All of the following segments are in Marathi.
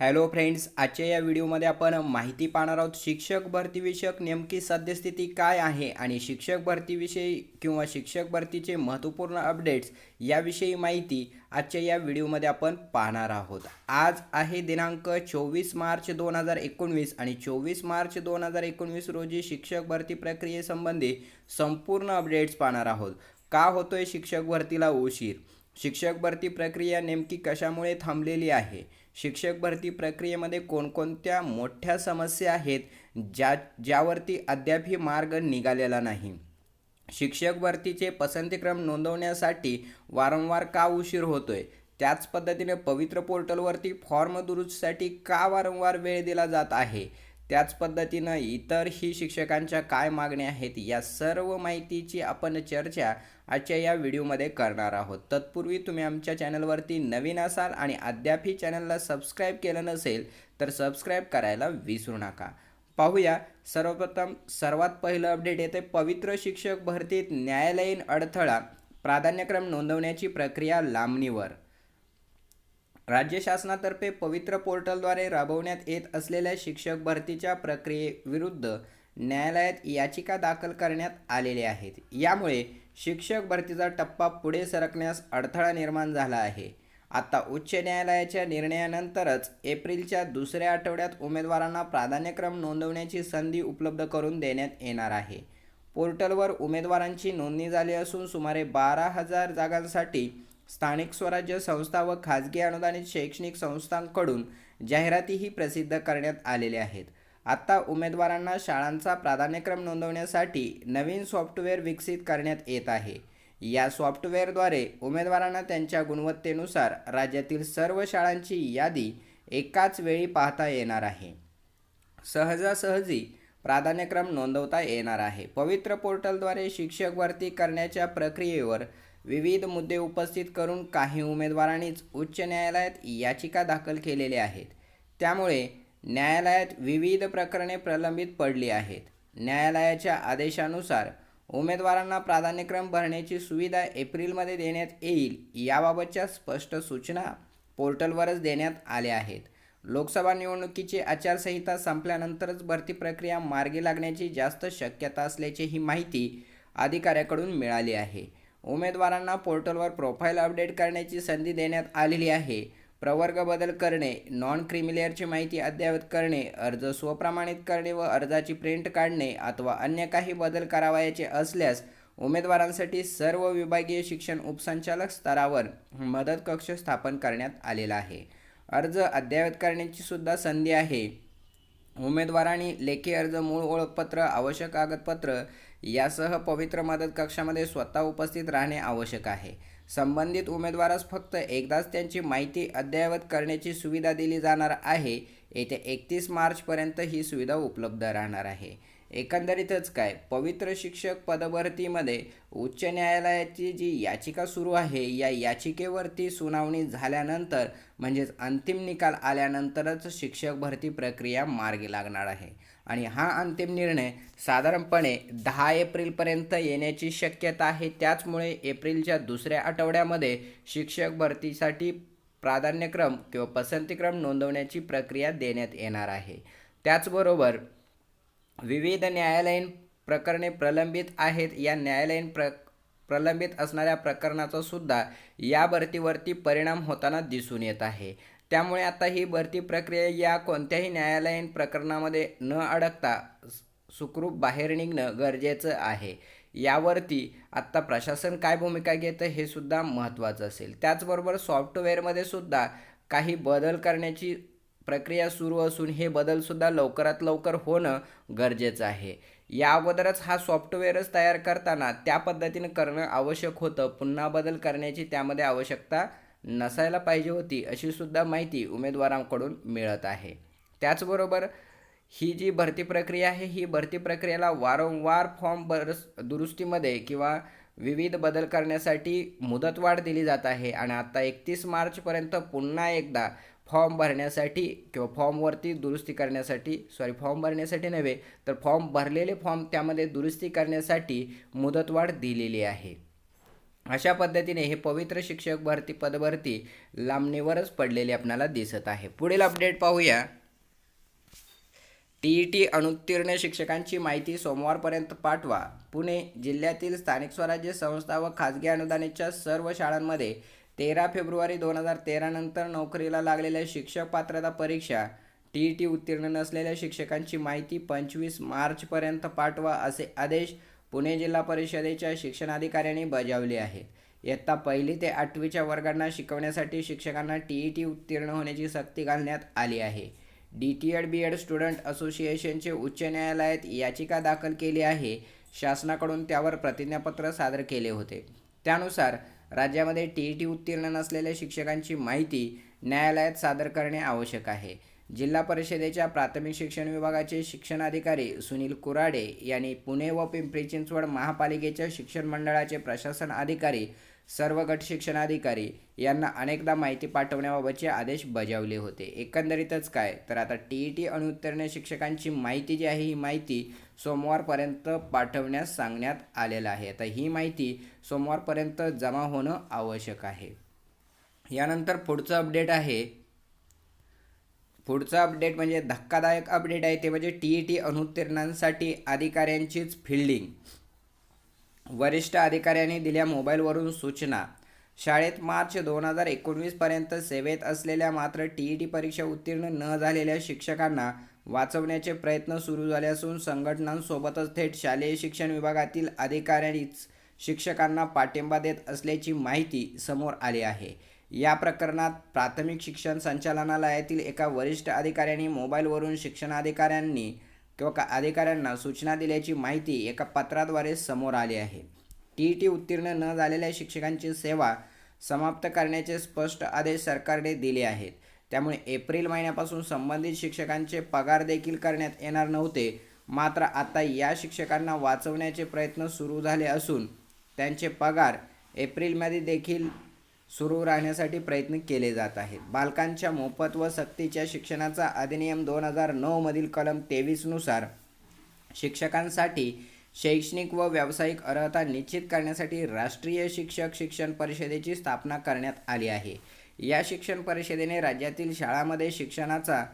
हॅलो फ्रेंड्स आजच्या या व्हिडिओमध्ये आपण माहिती पाहणार आहोत शिक्षक भरतीविषयक नेमकी सद्यस्थिती काय आहे आणि शिक्षक भरतीविषयी किंवा शिक्षक भरतीचे महत्त्वपूर्ण अपडेट्स याविषयी माहिती आजच्या या व्हिडिओमध्ये आपण पाहणार आहोत. आज आहे दिनांक चोवीस मार्च दोन हजार एकोणवीस आणि चोवीस मार्च दोन हजार एकोणवीस रोजी शिक्षक भरती प्रक्रियेसंबंधी संपूर्ण अपडेट्स पाहणार आहोत. का होतोय शिक्षक भरतीला उशीर? शिक्षक भरती प्रक्रिया नेमकी कशामुळे थांबलेली आहे? शिक्षक भरती प्रक्रियेमध्ये कोणकोणत्या मोठ्या समस्या आहेत ज्या ज्यावरती अद्यापही मार्ग निघालेला नाही? शिक्षक भरतीचे पसंतीक्रम नोंदवण्यासाठी वारंवार का उशीर होतोय? त्याच पद्धतीने पवित्र पोर्टलवरती फॉर्म दुरुस्तीसाठी का वारंवार वेळ दिला जात आहे? त्याच पद्धतीनं इतरही शिक्षकांच्या काय मागण्या आहेत या सर्व माहितीची आपण चर्चा आजच्या या व्हिडिओमध्ये करणार आहोत. तत्पूर्वी तुम्ही आमच्या चॅनलवरती नवीन असाल आणि अद्यापही चॅनलला सबस्क्राईब केलं नसेल तर सबस्क्राईब करायला विसरू नका. पाहूया सर्वप्रथम सर्वात पहिलं अपडेट येते. पवित्र शिक्षक भरतीत न्यायालयीन अडथळा प्राधान्यक्रम नोंदवण्याची प्रक्रिया लांबणीवर. राज्य शासनातर्फे पवित्र पोर्टलद्वारे राबवण्यात येत असलेल्या शिक्षक भरतीच्या प्रक्रियेविरुद्ध न्यायालयात याचिका दाखल करण्यात आलेल्या आहेत. यामुळे शिक्षक भरतीचा टप्पा पुढे सरकण्यास अडथळा निर्माण झाला आहे. आता उच्च न्यायालयाच्या निर्णयानंतरच एप्रिलच्या दुसऱ्या आठवड्यात उमेदवारांना प्राधान्यक्रम नोंदवण्याची संधी उपलब्ध करून देण्यात येणार आहे. पोर्टलवर उमेदवारांची नोंदणी झाली असून सुमारे बारा हजार जागांसाठी स्थानिक स्वराज्य संस्था व खाजगी अनुदानित शैक्षणिक संस्थांकडून जाहिरातीही प्रसिद्ध करण्यात आलेल्या आहेत. आत्ता उमेदवारांना शाळांचा प्राधान्यक्रम नोंदवण्यासाठी नवीन सॉफ्टवेअर विकसित करण्यात येत आहे. या सॉफ्टवेअरद्वारे उमेदवारांना त्यांच्या गुणवत्तेनुसार राज्यातील सर्व शाळांची यादी एकाच वेळी पाहता येणार आहे. सहजासहजी प्राधान्यक्रम नोंदवता येणार आहे. पवित्र पोर्टलद्वारे शिक्षक भरती करण्याच्या प्रक्रियेवर विविध मुद्दे उपस्थित करून काही उमेदवारांनीच उच्च न्यायालयात याचिका दाखल केलेल्या आहेत. त्यामुळे न्यायालयात विविध प्रकरणे प्रलंबित पडली आहेत. न्यायालयाच्या आदेशानुसार उमेदवारांना प्राधान्यक्रम भरण्याची सुविधा एप्रिलमध्ये देण्यात येईल याबाबतच्या स्पष्ट सूचना पोर्टलवरच देण्यात आल्या आहेत. लोकसभा निवडणुकीची आचारसंहिता संपल्यानंतरच भरती प्रक्रिया मार्गी लागण्याची जास्त शक्यता असल्याची ही माहिती अधिकाऱ्याकडून मिळाली आहे. उमेदवारांना पोर्टलवर प्रोफाईल अपडेट करण्याची संधी देण्यात आलेली आहे. प्रवर्ग बदल करणे नॉन क्रिमिलेअरची माहिती अद्ययावत करणे अर्ज स्वप्रमाणित करणे व अर्जाची प्रिंट काढणे अथवा अन्य काही बदल करावयाचे असल्यास उमेदवारांसाठी सर्व विभागीय शिक्षण उपसंचालक स्तरावर मदत कक्ष स्थापन करण्यात आलेला आहे. अर्ज अद्ययावत करण्याची सुद्धा संधी आहे. उमेदवारांनी लेखी अर्ज मूळ ओळखपत्र आवश्यक कागदपत्र यासह पवित्र मदत कक्षामध्ये स्वतः उपस्थित राहणे आवश्यक आहे. संबंधित उमेदवारास फक्त एकदाच त्यांची माहिती अद्ययावत करण्याची सुविधा दिली जाणार आहे. येत्या एकतीस मार्चपर्यंत ही सुविधा उपलब्ध राहणार आहे. एकंदरीतच काय? पवित्र शिक्षक पदभरतीमध्ये उच्च न्यायालयाची जी याचिका सुरू आहे या याचिकेवरती सुनावणी झाल्यानंतर म्हणजेच अंतिम निकाल आल्यानंतरच शिक्षक भरती प्रक्रिया मार्गी लागणार आहे. आणि हा अंतिम निर्णय साधारणपणे दहा एप्रिलपर्यंत येण्याची शक्यता आहे. त्याचमुळे एप्रिलच्या दुसऱ्या आठवड्यामध्ये शिक्षक भरतीसाठी प्राधान्यक्रम किंवा पसंतीक्रम नोंदवण्याची प्रक्रिया देण्यात येणार आहे. त्याचबरोबर विविध न्यायालयीन प्रकरणे प्रलंबित आहेत. या न्यायालयीन प्र प्रलंबित असणाऱ्या प्रकरणाचा सुद्धा या भरतीवरती परिणाम होताना दिसून येत आहे. त्यामुळे आता ही भरती प्रक्रिया या कोणत्याही न्यायालयीन प्रकरणामध्ये न अडकता सुखरूप बाहेर निघणं गरजेचं आहे. यावरती आत्ता प्रशासन काय भूमिका घेतं हे सुद्धा महत्त्वाचं असेल. त्याचबरोबर सॉफ्टवेअरमध्ये सुद्धा काही बदल करण्याची प्रक्रिया सुरू असून हे बदलसुद्धा लवकरात लवकर होणं गरजेचं आहे. या अगोदरच हा सॉफ्टवेअरच तयार करताना त्या पद्धतीनं करणं आवश्यक होतं. पुन्हा बदल करण्याची त्यामध्ये आवश्यकता नसायला पाहिजे होती अशीसुद्धा माहिती उमेदवारांकडून मिळत आहे. त्याचबरोबर ही जी भरती प्रक्रिया आहे ही भरती प्रक्रियेला वारंवार फॉर्म बर दुरुस्तीमध्ये किंवा विविध बदल करण्यासाठी मुदतवाढ दिली जात आहे आणि आता एकतीस मार्चपर्यंत पुन्हा एकदा फॉर्म भरण्यासाठी किंवा फॉर्मवरती दुरुस्ती करण्यासाठी सॉरी फॉर्म भरण्यासाठी नव्हे तर फॉर्म भरलेले फॉर्म त्यामध्ये दुरुस्ती करण्यासाठी मुदतवाढ दिलेली आहे. अशा पद्धतीने हे पवित्र शिक्षक भरती पदभरती लांबणीवरच पडलेली आपल्याला दिसत आहे. पुढील अपडेट पाहूया. टी ई टी अनुत्तीर्ण शिक्षकांची माहिती सोमवारपर्यंत पाठवा. पुणे जिल्ह्यातील स्थानिक स्वराज्य संस्था व खाजगी अनुदानाच्या सर्व शाळांमध्ये तेरा फेब्रुवारी दोन हजार तेरानंतर नोकरीला लागलेल्या शिक्षक पात्रता परीक्षा टी ई टी उत्तीर्ण नसलेल्या शिक्षकांची माहिती पंचवीस मार्चपर्यंत पाठवा असे आदेश पुणे जिल्हा परिषदेच्या शिक्षणाधिकाऱ्यांनी बजावले आहेत. इयत्ता पहिली ते आठवीच्या वर्गांना शिकवण्यासाठी शिक्षकांना टी ई टी उत्तीर्ण होण्याची सक्ती घालण्यात आली आहे. D T Ed B Ed student असोसिएशनचे उच्च न्यायालयात याचिका दाखल केली आहे. शासनाकडून त्यावर प्रतिज्ञापत्र सादर केले होते. त्यानुसार राज्यामध्ये टी ई टी उत्तीर्ण नसलेल्या शिक्षकांची माहिती न्यायालयात सादर करणे आवश्यक आहे. जिल्हा परिषदेच्या प्राथमिक शिक्षण विभागाचे शिक्षणाधिकारी सुनील कुराडे यांनी पुणे व पिंपरी चिंचवड महापालिकेच्या शिक्षण मंडळाचे प्रशासन अधिकारी सर्व गट शिक्षणाधिकारी यांना अनेकदा माहिती पाठवण्याबाबतचे आदेश बजावले होते. एकंदरीतच काय? तर आता टी ई टी अनुत्तीर्ण शिक्षकांची माहिती जी आहे ही माहिती सोमवारपर्यंत पाठवण्यास सांगण्यात आलेलं आहे. आता ही माहिती सोमवारपर्यंत जमा होणं आवश्यक आहे. यानंतर पुढचं अपडेट आहे. पुढचं अपडेट म्हणजे धक्कादायक अपडेट आहे ते म्हणजे टी ई टी अनुत्तीर्णांसाठी अधिकाऱ्यांचीच फिल्डिंग वरिष्ठ अधिकाऱ्यांनी दिल्या मोबाईलवरून सूचना. शाळेत मार्च दोन हजार एकोणवीसपर्यंत सेवेत असलेल्या मात्र टी ई टी परीक्षा उत्तीर्ण न झालेल्या शिक्षकांना वाचवण्याचे प्रयत्न सुरू झाले असून संघटनांसोबतच थेट शालेय शिक्षण विभागातील अधिकाऱ्यांनीच शिक्षकांना पाठिंबा देत असल्याची माहिती समोर आली आहे. या प्रकरणात प्राथमिक शिक्षण संचालनालयातील एका वरिष्ठ अधिकाऱ्यांनी मोबाईलवरून शिक्षणाधिकाऱ्यांनी किंवा का अधिकाऱ्यांना सूचना दिल्याची माहिती एका पत्राद्वारे समोर आली आहे. टी ई टी उत्तीर्ण न झालेल्या शिक्षकांची सेवा समाप्त करण्याचे स्पष्ट आदेश सरकारने दिले आहेत. त्यामुळे एप्रिल महिन्यापासून संबंधित शिक्षकांचे पगार देखील करण्यात येणार नव्हते. मात्र आता या शिक्षकांना वाचवण्याचे प्रयत्न सुरू झाले असून त्यांचे पगार एप्रिलमध्ये देखील सुरू राहण्यासाठी प्रयत्न केले जात आहेत. बालकांच्या मोफत व सक्तीच्या शिक्षणाचा अधिनियम दोन हजार नऊमधील कलम तेवीसनुसार शिक्षकांसाठी शैक्षणिक व व्यावसायिक अर्हता निश्चित करण्यासाठी राष्ट्रीय शिक्षक शिक्षण परिषदेची स्थापना करण्यात आली आहे. या शिक्षण परिषदेने राज्यातील शाळांमध्ये शिक्षणाचा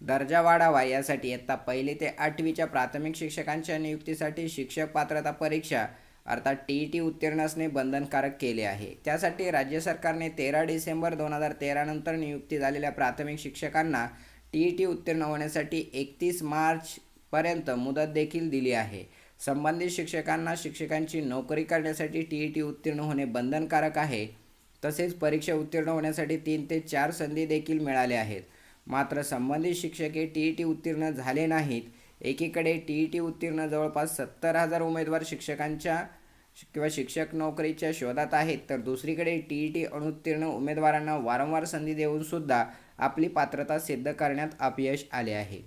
दर्जा वाढावा यासाठी इयत्ता पहिली ते आठवीच्या प्राथमिक शिक्षकांच्या नियुक्तीसाठी शिक्षक पात्रता परीक्षा अर्थात टी ई टी उत्तीर्ण असणे बंधनकारक केले आहे. त्यासाठी राज्य सरकारने तेरा डिसेंबर दोन हजार तेरानंतर नियुक्ती झालेल्या प्राथमिक शिक्षकांना टी ई टी उत्तीर्ण होण्यासाठी एकतीस मार्चपर्यंत मुदत देखील दिली आहे. संबंधित शिक्षकांना शिक्षकांची नोकरी करण्यासाठी टी ई टी उत्तीर्ण होणे बंधनकारक आहे. तसेच परीक्षा उत्तीर्ण होण्यासाठी तीन ते चार संधी देखील मिळाल्या आहेत. मात्र संबंधित शिक्षक हे टी ई टी उत्तीर्ण झाले नाहीत. एकीकडे टी ई टी उत्तीर्ण जवळपास सत्तर हजार उमेदवार शिक्षकांच्या किंवा शिक्षक नोकरीच्या शोधात आहेत तर दुसरीकडे टी ई टी अनुत्तीर्ण उमेदवारांना वारंवार संधी देऊन सुद्धा आपली पात्रता सिद्ध करण्यात अपयश आले आहे.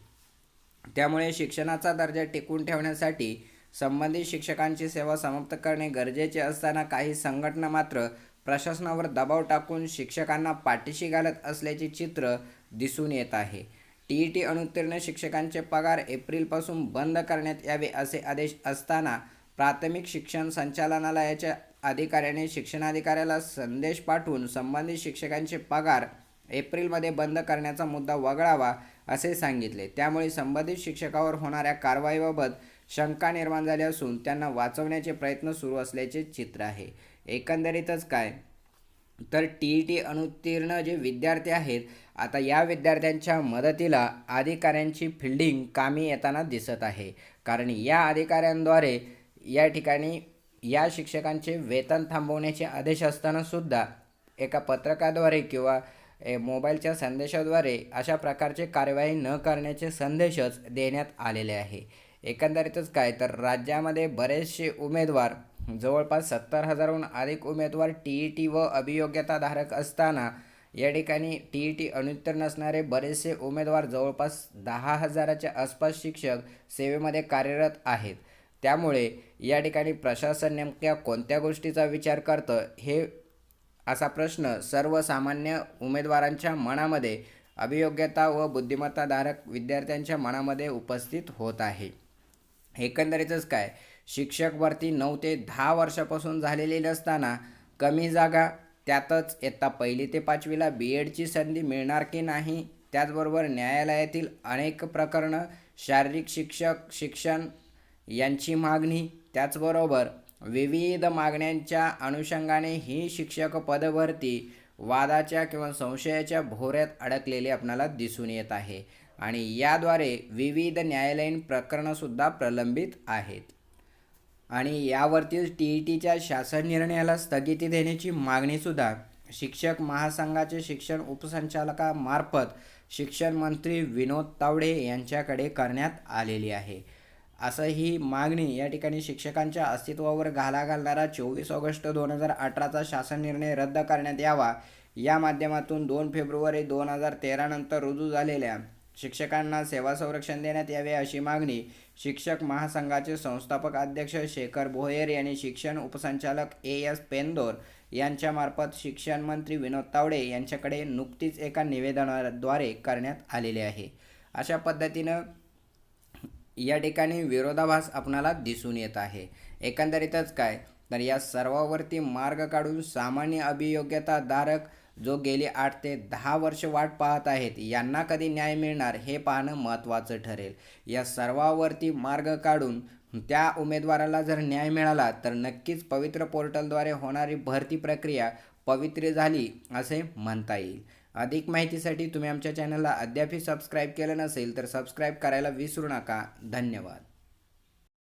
त्यामुळे शिक्षणाचा दर्जा टिकून ठेवण्यासाठी संबंधित शिक्षकांची सेवा समाप्त करणे गरजेचे असताना काही संघटना मात्र प्रशासनावर दबाव टाकून शिक्षकांना पाठीशी घालत असल्याचे चित्र दिसून येत आहे. टी ई टी अनुत्तीर्ण शिक्षकांचे पगार एप्रिलपासून बंद करण्यात यावे असे आदेश असताना प्राथमिक शिक्षण संचालनालयाच्या अधिकाऱ्याने शिक्षणाधिकाऱ्याला संदेश पाठवून संबंधित शिक्षकांचे पगार एप्रिलमध्ये बंद करण्याचा मुद्दा वगळावा असे सांगितले. त्यामुळे संबंधित शिक्षकावर होणाऱ्या कारवाईबाबत शंका निर्माण झाली असून त्यांना वाचवण्याचे प्रयत्न सुरू असल्याचे चित्र आहे. एकंदरीतच काय? तर टी ई टी अनुत्तीर्ण जे विद्यार्थी आहेत आता या विद्यार्थ्यांच्या मदतीला अधिकाऱ्यांची फिल्डिंग कामी येताना दिसत आहे. कारण या अधिकाऱ्यांद्वारे या ठिकाणी या शिक्षकांचे वेतन थांबवण्याचे आदेश असताना सुद्धा एका पत्रकाद्वारे किंवा ए, मोबाईलच्या संदेशाद्वारे अशा प्रकारचे कार्यवाही न करण्याचे संदेशच देण्यात आलेले आहे. एकंदरीतच काय तर राज्यामध्ये बरेचसे उमेदवार जवळपास सत्तर हजारहून अधिक उमेदवार टी ई टी व अभियोग्यताधारक असताना या ठिकाणी टी ई टी अनुत्तीर्ण असणारे बरेचसे उमेदवार जवळपास दहा हजाराच्या आसपास शिक्षक सेवेमध्ये कार्यरत आहेत. त्यामुळे या ठिकाणी प्रशासन नेमक्या कोणत्या गोष्टीचा विचार करतं हे असा प्रश्न सर्वसामान्य उमेदवारांच्या मनामध्ये अभियोग्यता व बुद्धिमत्ताधारक विद्यार्थ्यांच्या मनामध्ये उपस्थित होत आहे. एकंदरीतच काय शिक्षक भरती नऊ ते दहा वर्षापासून झालेली नसताना कमी जागा त्यातच इयत्ता पहिली ते पाचवीला बी एडची संधी मिळणार की नाही त्याचबरोबर न्यायालयातील अनेक प्रकरणं शारीरिक शिक्षक शिक्षण यांची मागणी. त्याचबरोबर विविध मागण्यांच्या अनुषंगाने ही शिक्षक पदभरती वादाच्या किंवा संशयाच्या भोऱ्यात अडकलेली आपणाला दिसून येत आहे आणि याद्वारे विविध न्यायालयीन प्रकरणंसुद्धा प्रलंबित आहेत. आणि यावरती टी ई टीच्या शासन निर्णयाला स्थगिती देण्याची मागणीसुद्धा शिक्षक महासंघाचे शिक्षण उपसंचालकामार्फत शिक्षण मंत्री विनोद तावडे यांच्याकडे करण्यात आलेली आहे. असं ही मागणी या ठिकाणी शिक्षकांच्या अस्तित्वावर घाला घालणारा चोवीस ऑगस्ट दोन हजार अठराचा शासन निर्णय रद्द करण्यात यावा. या माध्यमातून दोन फेब्रुवारी दोन हजार तेरानंतर रुजू झालेल्या शिक्षकांना सेवा संरक्षण देण्यात यावे अशी मागणी शिक्षक महासंघाचे संस्थापक अध्यक्ष शेखर भोयर यांनी शिक्षण उपसंचालक ए एस पेंदोर यांच्यामार्फत शिक्षण मंत्री विनोद तावडे यांच्याकडे नुकतीच एका निवेदनाद्वारे करण्यात आलेले आहे. अशा पद्धतीनं या ठिकाणी विरोधाभास आपणाला दिसून येत आहे. एकंदरीतच काय? तर या सर्वावरती मार्ग काढून सामान्य अभियोग्यताधारक जो गेली आठ ते दहा वर्ष वाट पाहत आहेत यांना कधी न्याय मिळणार हे पाहणं महत्त्वाचं ठरेल. या सर्वावरती मार्ग काढून त्या उमेदवाराला जर न्याय मिळाला तर नक्कीच पवित्र पोर्टलद्वारे होणारी भरती प्रक्रिया पवित्र झाली असे म्हणता येईल. अधिक माहितीसाठी तुम्ही आमच्या चॅनलला अद्यापही सबस्क्राईब केलं नसेल तर सबस्क्राईब करायला विसरू नका. धन्यवाद.